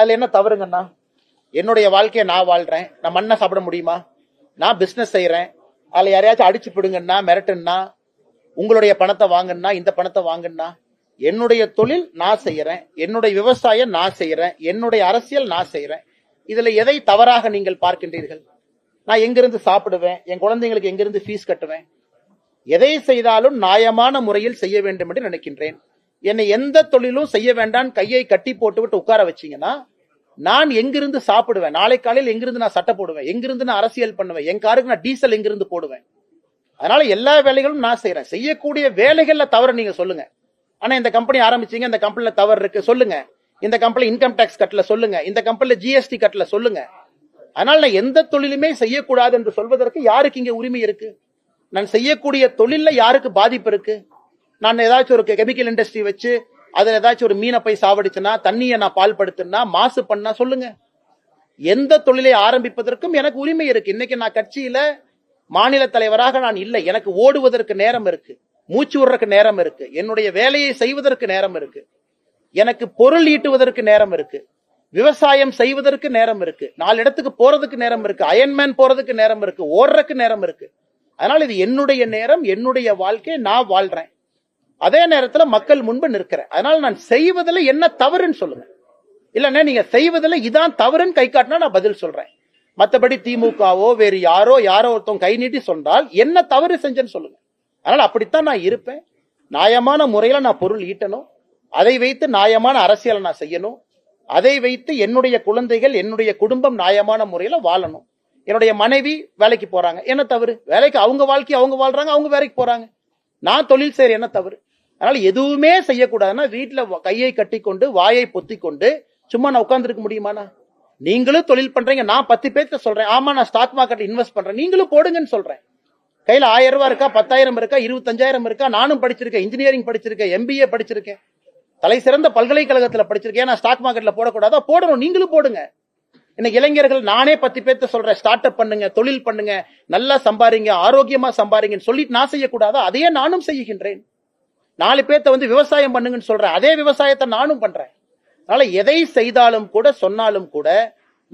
அதில் என்ன தவறுங்கண்ணா? என்னுடைய வாழ்க்கையை நான் வாழ்றேன். நான் மண்ணை சாப்பிட முடியுமா? நான் பிசினஸ் செய்யறேன் அதுல யாரையாச்சும் அடிச்சு பிடுங்கன்னா மிரட்டுன்னா உங்களுடைய பணத்தை வாங்குன்னா இந்த பணத்தை வாங்குன்னா என்னுடைய தொழில் நான் செய்யறேன் என்னுடைய விவசாயம் நான் செய்யறேன் என்னுடைய அரசியல் நான் செய்யறேன் இதுல எதை தவறாக நீங்கள் பார்க்கின்றீர்கள்? நான் எங்கிருந்து சாப்பிடுவேன்? என் குழந்தைங்களுக்கு எங்கிருந்து ஃபீஸ் கட்டுவேன்? எதை செய்தாலும் நியாயமான முறையில் செய்ய வேண்டும் என்று நினைக்கின்றேன். என்னை எந்த தொழிலும் செய்ய வேண்டாம் கையை கட்டி போட்டுவிட்டு உட்கார வச்சீங்கன்னா நான் எங்கிருந்து சாப்பிடுவேன்? நாளை காலையில் எங்கிருந்து நான் சட்டை போடுவேன்? எங்கிருந்து நான் அரசியல் பண்ணுவேன்? என் காருக்கு நான் டீசல் எங்கிருந்து போடுவேன்? அதனால எல்லா வேலைகளும் நான் செய்யறேன் செய்யக்கூடிய வேலைகள்ல தவறு நீங்க சொல்லுங்க. ஆனா இந்த கம்பெனி ஆரம்பிச்சீங்க இந்த கம்பெனில தவறு இருக்கு சொல்லுங்க. இந்த கம்பெனி இன்கம் டேக்ஸ் கட்டல சொல்லுங்க. இந்த கம்பெனில ஜிஎஸ்டி கட்டல சொல்லுங்க. அதனால நான் எந்த தொழிலுமே செய்யக்கூடாது என்று சொல்வதற்கு யாருக்கு இங்க உரிமை இருக்கு? நான் செய்யக்கூடிய தொழில்ல யாருக்கு பாதிப்பு இருக்கு? நான் ஏதாச்சும் ஒரு கெமிக்கல் இண்டஸ்ட்ரி வச்சு அதுல ஏதாச்சும் ஒரு மீனை போய் சாவடிச்சுனா தண்ணியை நான் பால்படுத்தினா மாசு பண்ணா சொல்லுங்க. எந்த தொழிலை ஆரம்பிப்பதற்கும் எனக்கு உரிமை இருக்கு. இன்னைக்கு நான் கட்சியில மாநில தலைவராக நான் இல்லை. எனக்கு ஓடுவதற்கு நேரம் இருக்கு. மூச்சு விடுறதுக்கு நேரம் இருக்கு. என்னுடைய வேலையை செய்வதற்கு நேரம் இருக்கு. எனக்கு பொருள் ஈட்டுவதற்கு நேரம் இருக்கு. விவசாயம் செய்வதற்கு நேரம் இருக்கு. நாலு இடத்துக்கு போறதுக்கு நேரம் இருக்கு. அயன்மேன் போறதுக்கு நேரம் இருக்கு. ஓடுறதுக்கு நேரம் இருக்கு. அதனால இது என்னுடைய நேரம் என்னுடைய வாழ்க்கை நான் வாழ்றேன். அதே நேரத்தில் மக்கள் முன்பு நிற்கிறேன். அதனால நான் செய்வதில் என்ன தவறுன்னு சொல்லுங்க. இல்லைன்னா நீங்க செய்வதில் இதான் தவறுன்னு கை காட்டினா நான் பதில் சொல்றேன். மற்றபடி திமுகவோ வேறு யாரோ யாரோ ஒருத்தவங்க கை நீட்டி சொன்னால் என்ன தவறு செஞ்சேன்னு சொல்லுங்க. அதனால அப்படித்தான் நான் இருப்பேன். நியாயமான முறையில நான் பொருள் ஈட்டணும். அதை வைத்து நியாயமான அரசியலை நான் செய்யணும். அதை வைத்து என்னுடைய குழந்தைகள் என்னுடைய குடும்பம் நியாயமான முறையில வாழணும். என்னுடைய மனைவி வேலைக்கு போறாங்க. என்ன தவறு? வேலைக்கு அவங்க வாழ்க்கை அவங்க வாழ்றாங்க அவங்க வேலைக்கு போறாங்க. நான் தொழில் செய்யற என்ன தவறு? அதனால எதுவுமே செய்யக்கூடாதுன்னா வீட்டில் வ- கையை கட்டிக்கொண்டு வாயை பொத்தி கொண்டு சும்மா நான் உட்காந்துருக்க முடியுமாண்ணா? நீங்களும் தொழில் பண்றீங்க நான் பத்து பேர்த்த சொல்றேன். ஆமா நான் ஸ்டாக் மார்க்கெட் இன்வெஸ்ட் பண்றேன். நீங்களும் போடுங்கன்னு சொல்றேன். கையில ஆயிரம் ரூபா இருக்கா பத்தாயிரம் இருக்கா இருபத்தஞ்சாயிரம் இருக்கா? நானும் படிச்சிருக்கேன் இன்ஜினியரிங் படிச்சிருக்கேன் எம்பிஏ படிச்சிருக்கேன். தலை சிறந்த பல்கலைக்கழகத்தில் படிச்சிருக்கேன். நான் ஸ்டாக் மார்க்கெட்ல போடக்கூடாதா. போடணும் நீங்களும் போடுங்க. இன்னைக்கு இளைஞர்கள் நானே பத்து பேர்த்த சொல்றேன். ஸ்டார்ட் அப் பண்ணுங்க தொழில் பண்ணுங்க நல்லா சம்பாரிங்க ஆரோக்கியமா சம்பாரிங்கன்னு சொல்லிட்டு நான் செய்யக்கூடாதா? அதையே நானும் செய்கின்றேன். நாலு பேர்த்த வந்து விவசாயம் பண்ணுங்கன்னு சொல்றேன் அதே விவசாயத்தை நானும் பண்றேன். அதனால எதை செய்தாலும் கூட சொன்னாலும் கூட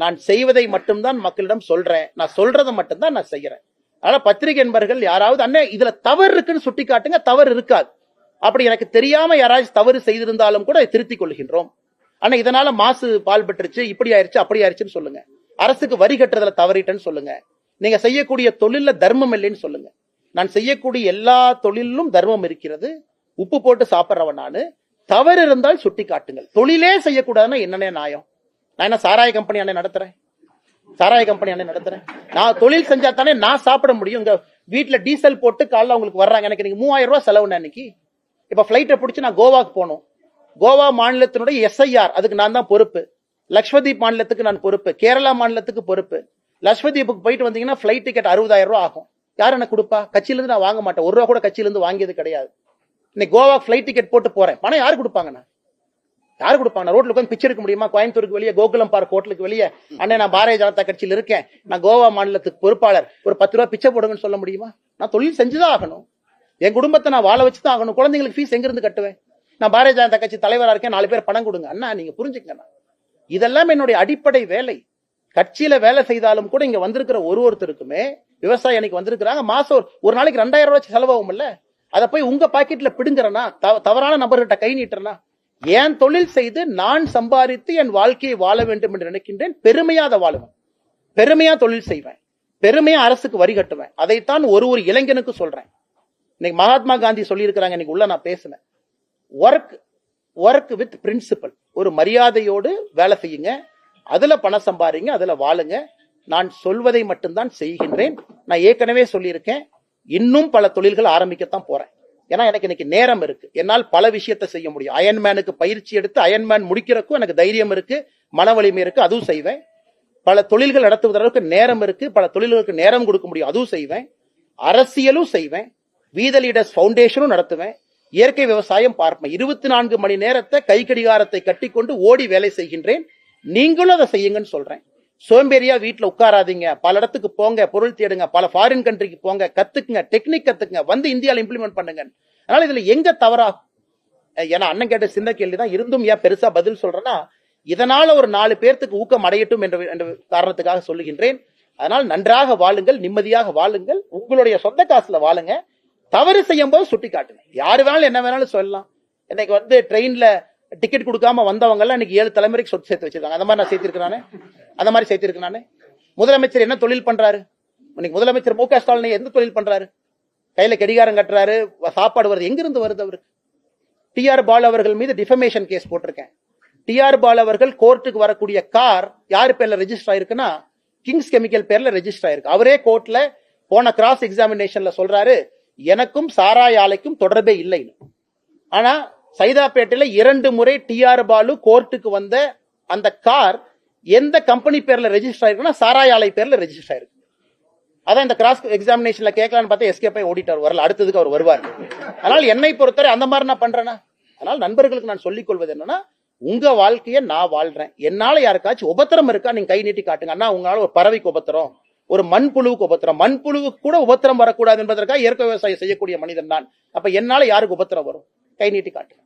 நான் செய்வதை மட்டும்தான் மக்களிடம் சொல்றேன். நான் சொல்றதை மட்டும்தான் நான் செய்யறேன். அதனால பத்திரிகை என்பர்கள் யாராவது அண்ணே இதுல தவறு இருக்குன்னு சுட்டி காட்டுங்க தவறு இருக்காது. அப்படி எனக்கு தெரியாம யாராச்சும் தவறு செய்திருந்தாலும் கூட திருத்திக் கொள்கின்றோம். ஆனா இதனால மாசு பால் பெற்றுச்சு இப்படி ஆயிருச்சு அப்படி ஆயிருச்சுன்னு சொல்லுங்க. அரசுக்கு வரி கட்டுறதுல தவறிட்டேன்னு சொல்லுங்க. நீங்க செய்யக்கூடிய தொழில தர்மம் இல்லைன்னு சொல்லுங்க. நான் செய்யக்கூடிய எல்லா தொழிலும் தர்மம் இருக்கிறது. உப்பு போட்டு சாப்பிட்றவன் நானு. தவறு இருந்தால் சுட்டி காட்டுங்கள். தொழிலே செய்யக்கூடாதுன்னா என்னென்ன நியாயம்? நான் என்ன சாராய கம்பெனி அண்ணன் நடத்துறேன்? சாராய கம்பெனி அண்ணன் நடத்துறேன்? நான் தொழில் செஞ்சா தானே நான் சாப்பிட முடியும். இங்க வீட்டுல டீசல் போட்டு காலைல உங்களுக்கு வர்றாங்க. எனக்கு நீங்க மூவாயிரம் ரூபாய் செலவு அன்னைக்கு. இப்ப பிளைட்டை பிடிச்சி நான் கோவாக்கு போகணும். கோவா மாநிலத்தினுடைய எஸ்ஐஆர் அதுக்கு நான் தான் பொறுப்பு. லக்ஷ்மதீப் மாநிலத்துக்கு நான் பொறுப்பு. கேரளா மாநிலத்துக்கு பொறுப்பு. லக்ஷ்மதீப்புக்கு போயிட்டு வந்தீங்கன்னா ஃபிளைட் டிக்கெட் அறுபதாயிரம் ரூபாய் ஆகும். யார் எனக்கு கொடுப்பா? கட்சியில இருந்து நான் வாங்க மாட்டேன். ஒரு ரூபா கூட கட்சியிலிருந்து வாங்கியது கிடையாது. இன்னைக்கு கோவா ஃபிளைட் டிக்கெட் போட்டு போறேன். பணம் யாரு கொடுப்பாங்கண்ணா? யாரு கொடுப்பாங்க? ரோட்ல உட்காந்து பிச்சை எடுக்க முடியுமா? கோயம்புத்தூருக்கு வெளியே கோகுலம் பார்க் ஹோட்டலுக்கு வெளியே. அண்ணே நான் பாரதிய ஜனதா கட்சியில் இருக்கேன். நான் கோவா மாநிலத்துக்கு பொறுப்பாளர். ஒரு பத்து ரூபா பிச்சை போடுங்கன்னு சொல்ல முடியுமா? நான் தொழில் செஞ்சுதான் ஆகணும். என் குடும்பத்தை நான் வாழ வச்சு தான் ஆகணும். குழந்தைங்களுக்கு ஃபீஸ் எங்கிருந்து கட்டுவேன்? நான் பாரதிய ஜனதா கட்சி தலைவராக இருக்கேன். நாலு பேர் பணம் கொடுங்க. அண்ணா நீங்க புரிஞ்சுக்கங்க இதெல்லாம் என்னுடைய அடிப்படை வேலை. கட்சியில வேலை செய்தாலும் கூட இங்க வந்திருக்கிற ஒரு ஒருத்தருக்குமே விவசாயி அன்னைக்கு வந்திருக்கிறாங்க. மாசம் ஒரு- நாளைக்கு ரெண்டாயிரம் ரூபாய் செலவாகும் இல்லை அதை போய் உங்க பாக்கெட்ல பிடுங்குறனா? தவறான நபர்கிட்ட கை நீட்டுறனா? ஏன் தொழில் செய்து நான் சம்பாதித்து என் வாழ்க்கையை வாழ வேண்டும் என்று நினைக்கின்றேன். பெருமையா அதை வாழுவேன். பெருமையா தொழில் செய்வேன். பெருமையா அரசுக்கு வரி கட்டுவேன். அதைத்தான் ஒரு ஒரு இளைஞனுக்கு சொல்றேன். இன்னைக்கு மகாத்மா காந்தி சொல்லியிருக்கிறாங்க. இன்னைக்கு உள்ள நான் பேசினேன். ஒர்க் ஒர்க் வித் பிரின்சிபல் ஒரு மரியாதையோடு வேலை செய்யுங்க. அதுல பணம் சம்பாதிங்க அதுல வாழுங்க. நான் சொல்வதை மட்டும்தான் செய்கின்றேன். நான் ஏற்கனவே சொல்லியிருக்கேன். இன்னும் பல தொழில்கள் ஆரம்பிக்கத்தான் போறேன். ஏன்னா எனக்கு இன்னைக்கு நேரம் இருக்கு. என்னால் பல விஷயத்தை செய்ய முடியும். அயன்மேனுக்கு பயிற்சி எடுத்து அயன்மேன் முடிக்கிறக்கும் எனக்கு தைரியம் இருக்கு. மன வலிமை இருக்கு அதுவும் செய்வேன். பல தொழில்கள் நடத்துவதற்கு நேரம் இருக்கு. பல தொழில்களுக்கு நேரம் கொடுக்க முடியும் அதுவும் செய்வேன். அரசியலும் செய்வேன். வீத லீடர்ஸ் ஃபவுண்டேஷனும் நடத்துவேன். இயற்கை விவசாயம் பார்ப்பேன். இருபத்தி நான்கு மணி நேரத்தை கை கடிகாரத்தை கட்டிக்கொண்டு ஓடி வேலை செய்கின்றேன். நீங்களும் அதை செய்யுங்கன்னு சொல்றேன். சோம்பேறியா வீட்டுல உட்காராதீங்க. பல இடத்துக்கு போங்க பொருள் தேடுங்க பல ஃபாரின் கண்ட்ரிக்கு போங்க கத்துக்குங்க டெக்னிக் கத்துக்குங்க வந்து இந்தியால இம்ப்ளிமெண்ட் பண்ணுங்க. அதனால இதுல எங்க தவறாகும்? ஏன்னா அண்ணன் கேட்ட சின்ன கேள்வி தான் இருந்தும் ஏன் பெருசா பதில் சொல்றேன்னா இதனால ஒரு நாலு பேர்த்துக்கு ஊக்கம் அடையட்டும் என்ற காரணத்துக்காக சொல்லுகின்றேன். அதனால் நன்றாக வாழுங்கள் நிம்மதியாக வாழுங்கள் உங்களுடைய சொந்த காசுல வாழுங்க. தவறு செய்யும் போது சுட்டி காட்டுங்க யாரு வேணாலும் என்ன வேணாலும் சொல்லலாம். இன்னைக்கு வந்து ட்ரெயின்ல டிக்கெட் கொடுக்காம வந்தவங்க எல்லாம் இன்னைக்கு ஏழு தலைமுறைக்கு சொத்து சேர்த்து வச்சிருக்காங்க. அந்த மாதிரி நான் சேர்த்திருக்கிறானே அந்த மாதிரி சேர்த்திருக்கேன் நானே. முதலமைச்சர் என்ன தொழில் பண்றாரு? இன்னைக்கு முதலமைச்சர் மு க ஸ்டாலின் எந்த தொழில் பண்றாரு? கையில கடிகாரம் கட்டுறாரு சாப்பாடு வருது. எங்கிருந்து வருது அவருக்கு டிஆர் பால் அவர்கள் மீது டிஃபமேஷன் கேஸ் போட்டிருக்கேன். டிஆர் பால் அவர்கள் கோர்ட்டுக்கு வரக்கூடிய கார் யார் பேர்ல ரெஜிஸ்டர் ஆயிருக்குன்னா கிங்ஸ் கெமிக்கல் பேர்ல ரெஜிஸ்டர் ஆயிருக்கு. அவரே கோர்ட்ல போன கிராஸ் எக்ஸாமினேஷன்ல சொல்றாரு எனக்கும் சாராய் ஆலைக்கும் தொடர்பே இல்லைன்னு. ஆனா சைதாப்பேட்டையில இரண்டு முறை டிஆர் பாலு கோர்ட்டுக்கு வந்த அந்த கார் எந்த கம்பெனி பேர்ல ரெஜிஸ்டர் ஆயிருக்குன்னா சாராய ஆலை பேர்ல ரெஜிஸ்டர் ஆயிருக்கு. அதான் இந்த கிராஸ் எக்ஸாமினேஷன்ல கேட்கலான்னு பார்த்தா எஸ்கே போய் ஓடிட்டார். வரல அடுத்ததுக்கு அவர் வருவார். அதனால் என்னை பொறுத்தவரை அந்த மாதிரி நான் பண்றேனா? அதனால் நண்பர்களுக்கு நான் சொல்லிக் கொள்வது என்னன்னா உங்க வாழ்க்கையை நான் வாழ்றேன். என்னால யாருக்காச்சும் உபத்திரம் இருக்கா? நீங்க கை நீட்டி காட்டுங்க. அண்ணா உங்களால ஒரு பறவைக்கு உபத்திரம் ஒரு மண்புழுவுக்கு உபத்திரம். மண்புழுவுக்கு கூட உபத்திரம் வரக்கூடாது என்பதற்காக இயற்கை விவசாயம் செய்யக்கூடிய மனிதன் தான் அப்ப என்னால யாருக்கு உபத்திரம் வரும்? கை நீட்டி காட்டுங்க.